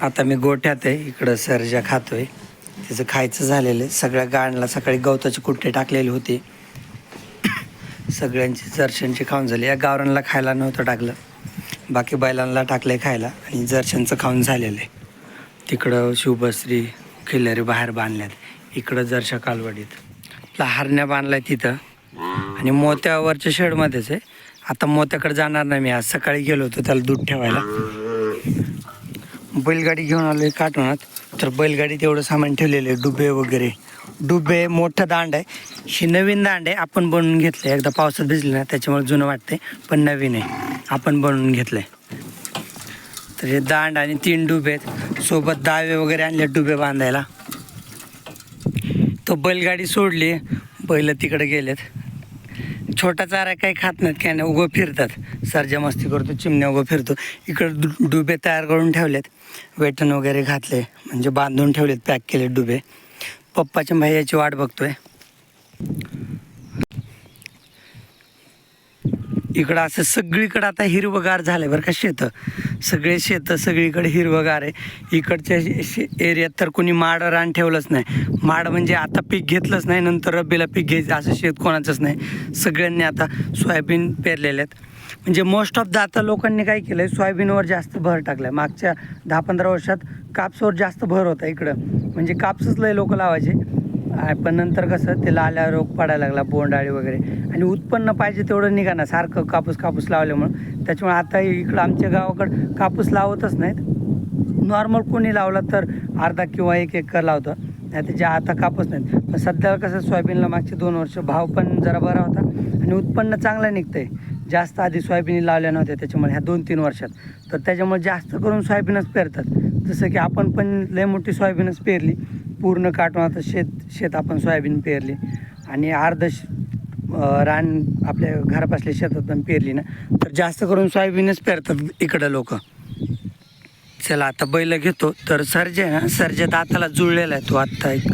आता मी गोठ्यात आहे इकडं सरजा खातोय. त्याचं खायचं झालेलं आहे. सगळ्या गाणला सकाळी गवताचे कुट्टे टाकलेली होती. सगळ्यांची जर्शनची खाऊन झाली. या गावरांना खायला नव्हतं टाकलं. बाकी बैलांना टाकलं आहे खायला आणि जर्शनचं खाऊन झालेलं आहे. तिकडं शुभश्री खिल्लारी बाहेर बांधल्यात. इकडं जरशा कालवडीत. आपला हरण्या बांधलाय तिथं. आणि मोत्यावरच्या शेडमध्येच आहे. आता मोत्याकडे जाणार नाही मी. आज सकाळी गेलो होतो त्याला दूध ठेवायला. बैलगाडी घेऊन आलो आहे काटोनात तर बैलगाडीत एवढं सामान ठेवलेलं आहे डुबे वगैरे. डुबे मोठं दांड आहे. ही नवीन दांड आहे आपण बनवून घेतलं आहे एकदा पावसात भिजलं ना त्याच्यामुळे जुनं वाटते पण नवीन आहे. आपण बनवून घेतलं आहे तर हे दांड आणि तीन डुबे आहेत. सोबत दावे वगैरे आणले डुबे बांधायला. तो बैलगाडी सोडली. बैल तिकडे गेलेत. छोटा चारा काही खात नाहीत काय नाही उगं फिरतात. सरजा मस्ती करतो चिमण्या उगं फिरतो. इकडं डु डुबे तयार करून ठेवलेत. वेटण वगैरे घातले म्हणजे बांधून ठेवलेत पॅक केले डुबे. पप्पाच्या भैयाची वाट बघतोय. इकडं असं सगळीकडं आता हिरवगार झालं आहे बरं का शेतं. सगळे शेतं सगळीकडे हिरवगार आहे. इकडच्या शे- एरियात तर कोणी माड रान ठेवलंच नाही. माड म्हणजे आता पीक घेतलंच नाही नंतर रब्बीला पीक घ्यायचं असं शेत कोणाचंच नाही. सगळ्यांनी आता सोयाबीन पेरलेले आहेत. म्हणजे मोस्ट ऑफ द आता लोकांनी काय केलं आहे सोयाबीनवर जास्त भर टाकला आहे मागच्या दहा पंधरा वर्षात कापसावर जास्त भर होता इकडं. म्हणजे कापसच लय लोक लावायचे. पण नंतर कसं ते लाल्या रोग पडायला लागला बोंडाळी वगैरे. आणि उत्पन्न पाहिजे तेवढं निघाना सारखं कापूस कापूस लावल्यामुळं. त्याच्यामुळे आता इकडं आमच्या गावाकडं कापूस लावतच नाहीत. नॉर्मल कोणी लावला तर अर्धा किंवा एक एकर लावतं. नाही त्याच्या आता कापूस नाहीत. पण सध्या कसं सोयाबीनला मागचे दोन वर्ष भाव पण जरा बरा होता. आणि उत्पन्न चांगलं निघतंय. जास्त आधी सोयाबीन लावल्या नव्हत्या त्याच्यामुळे ह्या दोन तीन वर्षात. तर त्याच्यामुळे जास्त करून सोयाबीनच पेरतात. जसं की आपण पण लय मोठी सोयाबीनच पेरली. पूर्ण काटून आता शेत शेत आपण सोयाबीन पेरली. आणि अर्ध रान आपल्या घरापासल्या शेतात पण पेरली ना. तर जास्त करून सोयाबीनच पेरतात इकडं लोक. चला आता बैल घेतो. तर सर्जे ना सर्जे दाताला जुळलेला आहे तो आत्ता एक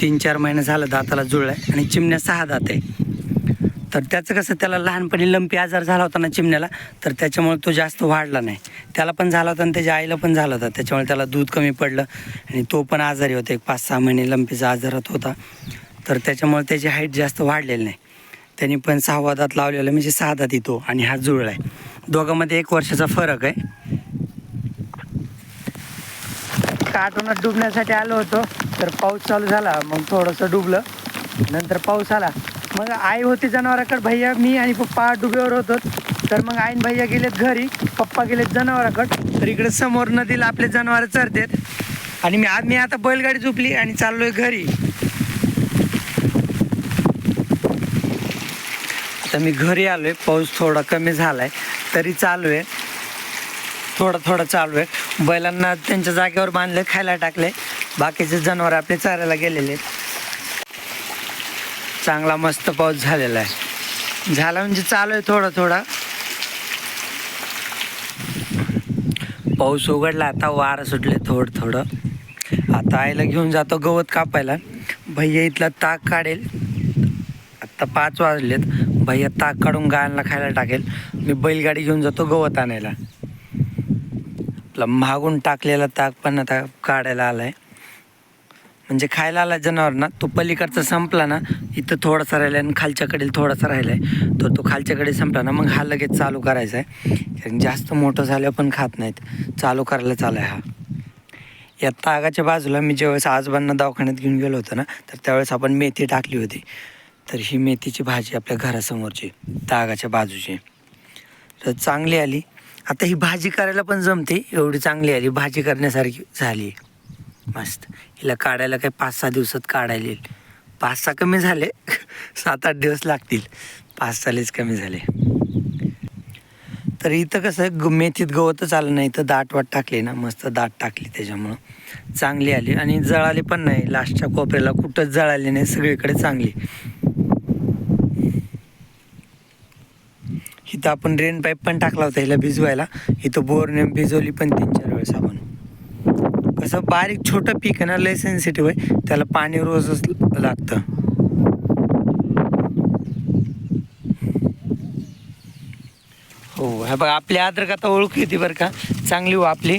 तीन चार महिने झालं दाताला जुळला आहे आणि चिमण्या सहा दात आहे. तर त्याचं कसं त्याला लहानपणी लंपी आजार झाला होता ना चिमण्याला तर त्याच्यामुळे तो जास्त वाढला नाही. त्याला पण झाला होता आणि त्याच्या आईला पण झाला होता. त्याच्यामुळे त्याला दूध कमी पडलं आणि तो पण आजारी होता. एक पाच सहा महिने लंपीचा आजारात होता. तर त्याच्यामुळे त्याची हाईट जास्त वाढलेली नाही. त्यांनी पण सहावा दात लावलेला म्हणजे सहा दात येतो आणि हा जुळला आहे. दोघांमध्ये एक वर्षाचा फरक आहे. काटोनात डुबण्यासाठी आलो होतो तर पाऊस चालू झाला मग थोडंसं डुबलं. नंतर पाऊस आला. मग आई होती जनावराकडे भैया मी आणि पप्पा डुब्यावर होतो. तर मग आईन भैया गेलेत घरी पप्पा गेलेत जनावराकडे. तर इकडे समोर नदीला आपले जनावर चरतात. आणि मी आज मी आता बैलगाडी झोपली आणि चाललोय घरी. आता मी घरी आलोय पाऊस थोडा कमी झालाय तरी चालू आहे थोडा थोडा चालू आहे बैलांना त्यांच्या जागेवर बांधले खायला टाकले बाकीचे जनावर आपले चारायला गेलेले आहेत. चांगला मस्त पाऊस झालेला आहे. झाला म्हणजे चालू आहे थोडा थोडा. पाऊस उघडला आता वारं सुटले थोडं थोडं. आता आईला घेऊन जातो गवत कापायला. भैया इथला ताक काढेल. आत्ता पाच वाजलेत. भैया ताक काढून गायांना खायला टाकेल. मी बैलगाडी घेऊन जातो गवत आणायला. आपला मागून टाकलेला ताक पण आता काढायला आलाय. म्हणजे खायला आला जनावर ना तो पलीकडचा संपला ना इथं थोडासा राहिला आणि खालच्याकडील थोडासा राहिला आहे तर तो खालच्याकडे संपला ना मग हा लगेच चालू करायचा आहे कारण जास्त मोठं झालं पण खात नाहीत. चालू करायला चालाय हा. या तागाच्या बाजूला मी ज्यावेळेस आजोबांना दवाखान्यात घेऊन गेलो होतो ना तर त्यावेळेस आपण मेथी टाकली होती. तर ही मेथीची भाजी आपल्या घरासमोरची तागाच्या बाजूची. तर चांगली आली. आता ही भाजी करायला पण जमते एवढी चांगली आली. भाजी करण्यासारखी झाली. मस्त. हिला काढायला काही पाच सहा दिवसात काढायला येईल. पाच सहा कमी झाले सात आठ दिवस लागतील. पाच सहालेच कमी झाले. तर इथं कसं ग मेथीत गवतच आलं नाही तर दाट वाट टाकली ना मस्त दाट टाकली त्याच्यामुळं. चांगली आली. आणि जळाली पण नाही लास्टच्या कोपऱ्याला कुठंच जळाली नाही सगळीकडे चांगली. इथं आपण रेन पाईप पण टाकला होता हिला भिजवायला. इथं बोरने भिजवली पण तीन चार वेळेस आपण. कसं बारीक छोटं पीक आहे ना लय सेन्सिटिव्ह आहे त्याला पाणी रोजच लागतं. हो हे बघ आपली आद्रकता आता ओळख येते बरं का. चांगली हो आपली.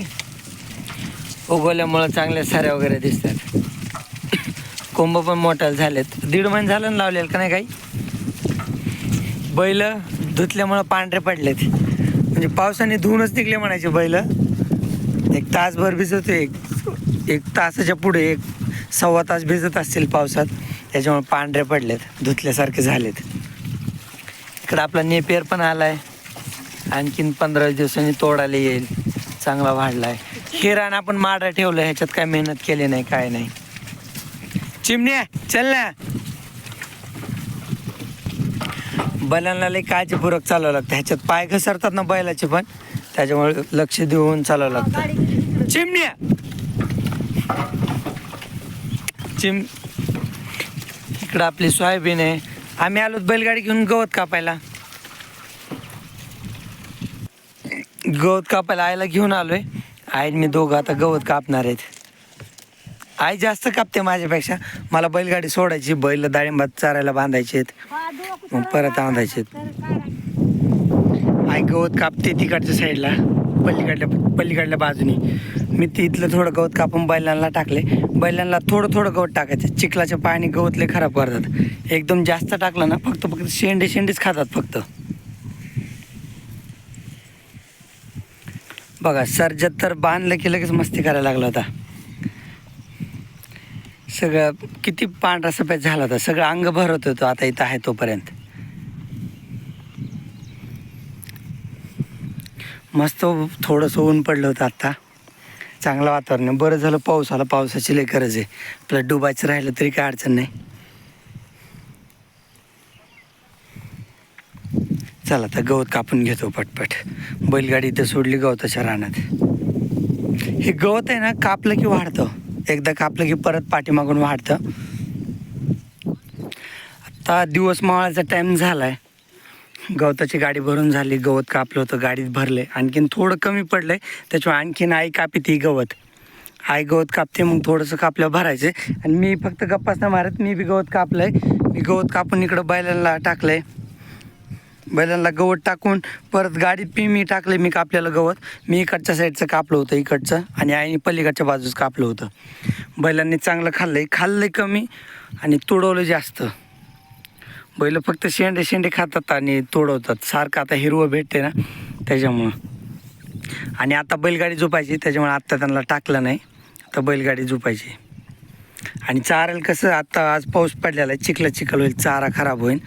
उगवल्यामुळं चांगल्या साऱ्या वगैरे दिसतात. कोंब पण मोठ्या झालेत. दीड महिने झालं ना लावलेलं का नाही काही? बैल धुतल्यामुळं पांढरे पडलेत. म्हणजे पावसाने धुवूनच निघले म्हणायचे बैल. एक तासभर भिजत एक एक तासाच्या पुढे एक सव्वा तास भिजत असतील पावसात. त्याच्यामुळे पांढरे पडलेत धुतल्यासारखे झालेत. इकडं आपला नेपियर पण आलाय. आणखीन पंधरा दिवसांनी तोडायला येईल. चांगला वाढलाय. आहे रान आपण माडा ठेवलं ह्याच्यात काय मेहनत केली नाही काय नाही. चिमण्या चल ना. बैलांना लई काळजीपूर्वक चालवावं लागतं. ह्याच्यात पाय घसरतात ना बैलाचे पण. त्याच्यामुळे लक्ष देऊन चालवावं लागतं. चिमण्या! चिम इकडं आपली सोयाबीन आहे. आम्ही आलो बैलगाडी घेऊन गवत कापायला. गवत कापायला आईला घेऊन आलोय. आई मी दोघं आता गवत कापणार आहेत. आई जास्त कापते माझ्यापेक्षा. मला बैलगाडी सोडायची बैल डाळिंबात चारायला बांधायचे मग परत बांधायचे आई गवत कापते तिकडच्या साईडला पलीकडल्या पलीकडल्या बाजूनी. मी तिथलं थोडं गवत कापून बैलांना टाकले. बैलांना थोडं थोडं गवत टाकायचं. चिखलाच्या पायाने गवत लय खराब करतात. एकदम जास्त टाकलं ना फक्त फक्त शेंडे शेंडेच खातात फक्त. बघा सर्जत तर बांधलं की लगेच मस्ती करायला लागला होता. सगळं किती पांढरा सफेद झाला होता. सगळं अंग भरत होतो आता इथं आहे तोपर्यंत. मस्त थोडंसं ऊन पडलं होतं आत्ता. चांगलं वातावरण आहे. बरं झालं पाऊस आला. पावसाची लई गरज आहे. आपलं डुबायचं राहिलं तरी काय अडचण नाही. चला आता गवत कापून घेतो पटपट. बैलगाडी इथं सोडली गवताच्या रानात. हे गवत आहे ना कापलं की वाढतं. एकदा कापलं की परत पाठीमागून वाढतं. आता दिवस मावळाचा टाईम झाला आहे गवताची गाडी भरून झाली गवत कापलं होतं गाडीत भरले. आणखीन थोडं कमी पडलंय त्याच्यामुळे आणखीन आई कापी ती गवत. आई गवत कापते मग थोडंसं कापलं भरायचं आणि मी फक्त गप्पाच नाही मारत मी बी गवत कापलंय. मी गवत कापून इकडं बैलांना टाकलंय. बैलांना गवत टाकून परत गाडीत पी मी टाकले मी कापलेलं गवत. मी इकडच्या साईडचं कापलं होतं इकडचं. आणि आईने पलीकडच्या बाजूच कापलं होतं. बैलांनी चांगलं खाल्लंय खाल्लंय कमी आणि तुडवलं जास्त. बैल फक्त शेंडे शेंडे खातात आणि तोडवतात. सारखं आता हिरवं भेटते ना त्याच्यामुळं. आणि आता बैलगाडी झोपायची त्याच्यामुळे आत्ता त्यांना टाकलं नाही. आता बैलगाडी झोपायची. आणि चारेल कसं आत्ता आज पाऊस पडलेला आहे चिखला चिखल होईल चारा खराब होईल.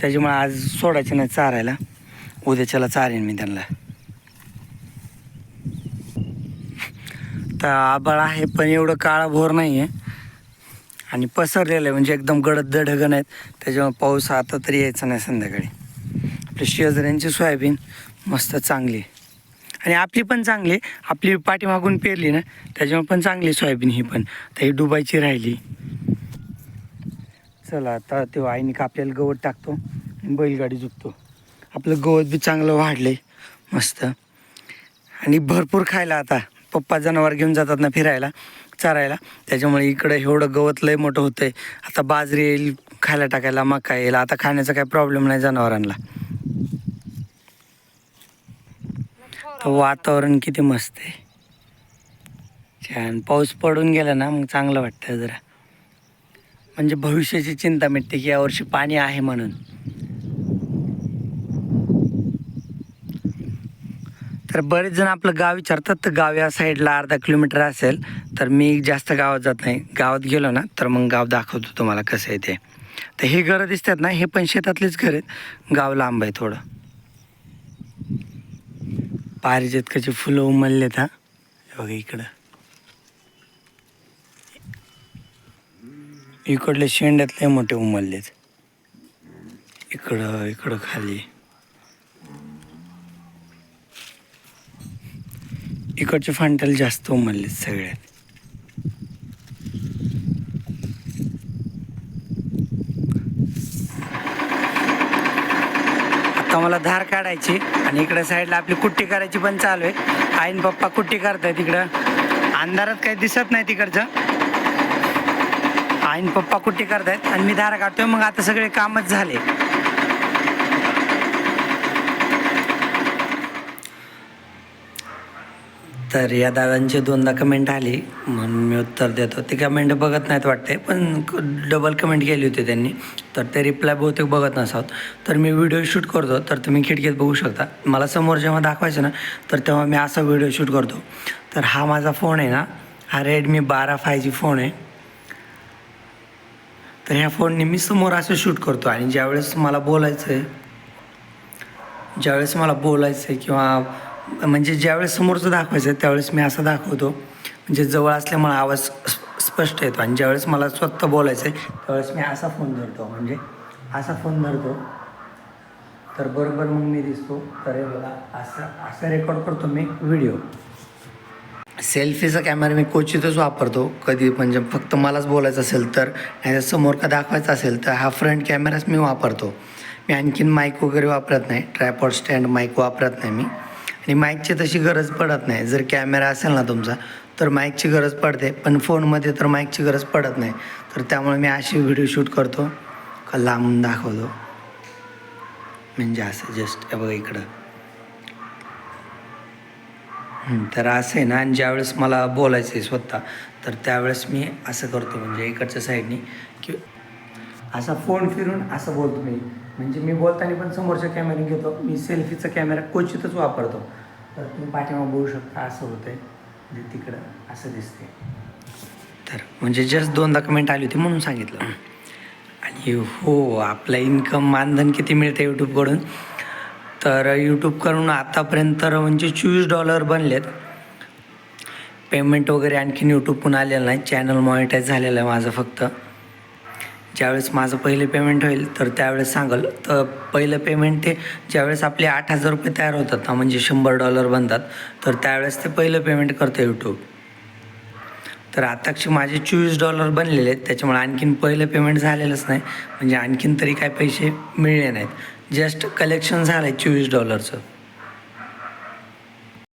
त्याच्यामुळे आज सोडायचे नाही चारायला. उद्याच्याला चारेन मी त्यांना. तर आबाळ आहे पण एवढं काळा भोर नाही आहे आणि पसरलेलं आहे. म्हणजे एकदम गडद ढगण आहेत. त्याच्यामुळे पाऊस आता तरी यायचा नाही संध्याकाळी. आपल्या शेजाऱ्यांची सोयाबीन मस्त चांगली आणि आपली पण चांगली आपली पाठीमागून पेरली ना त्याच्यामुळे पण चांगली सोयाबीन ही पण. तर ही डुबायची राहिली. चला आता तो आईने कापलेलं गवत टाकतो आणि बैलगाडी झुकतो. आपलं गवत बी चांगलं वाढले मस्त. आणि भरपूर खायला आता. पप्पा जनावर घेऊन जातात ना फिरायला. चारायला. त्याच्यामुळे इकडं एवढं गवत लय मोठं होतंय. आता बाजरी येईल खायला टाकायला मका येईल. आता खाण्याचा काही प्रॉब्लेम नाही जनावरांना. तर वातावरण किती मस्त आहे. छान. पाऊस पडून गेला ना मग चांगलं वाटतं जरा. म्हणजे भविष्याची चिंता मिटते की यावर्षी पाणी आहे म्हणून. तर बरेच जण आपलं गाव विचारतात तर गाव या साईडला अर्धा किलोमीटर असेल तर मी जास्त गावात जात नाही. गावात गेलो ना तर मग गाव दाखवतो तुम्हाला कसं आहे ते. तर हे घरं दिसतात ना हे पण शेतातलीच घर आहेत. गाव लांब आहे थोडं. पारिजातकाची फुलं उमललेत हा. बघा इकडं. इकडले शेंड्यातले मोठे उमललेत. इकडं इकडं खाली. इकडचे फांटल जास्त उमललेत सगळ्यात आता मला धार काढायची आणि इकडं साईडला आपली कुट्टी करायची पण चालू आहे. आईन पप्पा कुट्टी करतायत इकडं. अंधारात काही दिसत नाही तिकडचं. आईन पप्पा कुट्टी करतायत आणि मी धार काढतोय मग आता सगळे कामच झाले. तर या दादांची दोनदा कमेंट आली. म्हणून मी उत्तर देतो. ते कमेंट बघत नाहीत वाटते पण डबल कमेंट केली होती त्यांनी. तर ते रिप्लाय बहुतेक बघत नसावत तर मी व्हिडिओ शूट करतो तर तुम्ही खिडकीत बघू शकता. मला समोर जेव्हा दाखवायचं ना तर तेव्हा मी असा व्हिडिओ शूट करतो. तर हा माझा फोन आहे ना हा रेडमी बारा फाय जी फोन आहे. तर ह्या फोनने मी समोर असं शूट करतो. आणि ज्यावेळेस मला बोलायचं आहे ज्यावेळेस मला बोलायचं आहे किंवा म्हणजे ज्यावेळेस समोरचं दाखवायचं आहे त्यावेळेस मी असं दाखवतो. म्हणजे जवळ असल्यामुळे आवाज स्प- स्पष्ट येतो आणि ज्यावेळेस मला स्वतः बोलायचं आहे त्यावेळेस मी असा फोन धरतो. म्हणजे असा फोन धरतो. तर बरोबर मग मी दिसतो. तर हे बघा असं असं रेकॉर्ड करतो मी व्हिडिओ सेल्फीचा कॅमेरा मी क्वचितच वापरतो. कधी म्हणजे फक्त मलाच बोलायचं असेल तर नाही तर समोर का दाखवायचं असेल तर हा फ्रंट कॅमेराच मी वापरतो. मी आणखीन माईक वगैरे वापरत नाही. ट्रायपॉड स्टँड माईक वापरत नाही मी. आणि माईकची तशी गरज पडत नाही. जर कॅमेरा असेल ना तुमचा तर माईकची गरज पडते. पण फोनमध्ये तर माईकची गरज पडत नाही. तर त्यामुळे मी अशी व्हिडिओ शूट करतो. का लांबून दाखवतो. म्हणजे असं जस्ट बघा इकडं. तर असं आहे ना आणि ज्यावेळेस मला बोलायचं आहे स्वतः तर त्यावेळेस मी असं करतो. म्हणजे इकडच्या साईडनी की असा फोन फिरून असं बोलतो मी. म्हणजे मी बोलताना पण समोरच्या कॅमेरा घेतो. मी सेल्फीचा कॅमेरा क्वचितच वापरतो. तर तुम्ही पाठीमाग बघू शकता असं होतंय. म्हणजे तिकडं असं दिसते तर म्हणजे जस्ट दोनदा कमेंट आली होती म्हणून सांगितलं. आणि हो आपलं इन्कम मानधन किती मिळतं यूट्यूबकडून तर यूट्यूबकडून आतापर्यंत तर म्हणजे चोवीस डॉलर बनलेत. पेमेंट वगैरे आणखीन यूट्यूबहून आलेलं नाही. चॅनल मॉनिटाईज झालेलं आहे माझं फक्त. ज्यावेळेस माझं पहिलं पेमेंट होईल तर त्यावेळेस सांगल. तर पहिलं पेमेंट ते ज्यावेळेस आपले आठ हजार रुपये तयार होतात ना म्हणजे शंभर डॉलर बनतात तर त्यावेळेस ते पहिलं पेमेंट करतं यूट्यूब तर आताक्षी माझे चोवीस डॉलर बनलेले आहेत त्याच्यामुळे आणखीन पहिलं पेमेंट झालेलंच नाही म्हणजे आणखीन तरी काय पैसे मिळले नाहीत. जस्ट कलेक्शन झालं आहे चोवीस डॉलरचं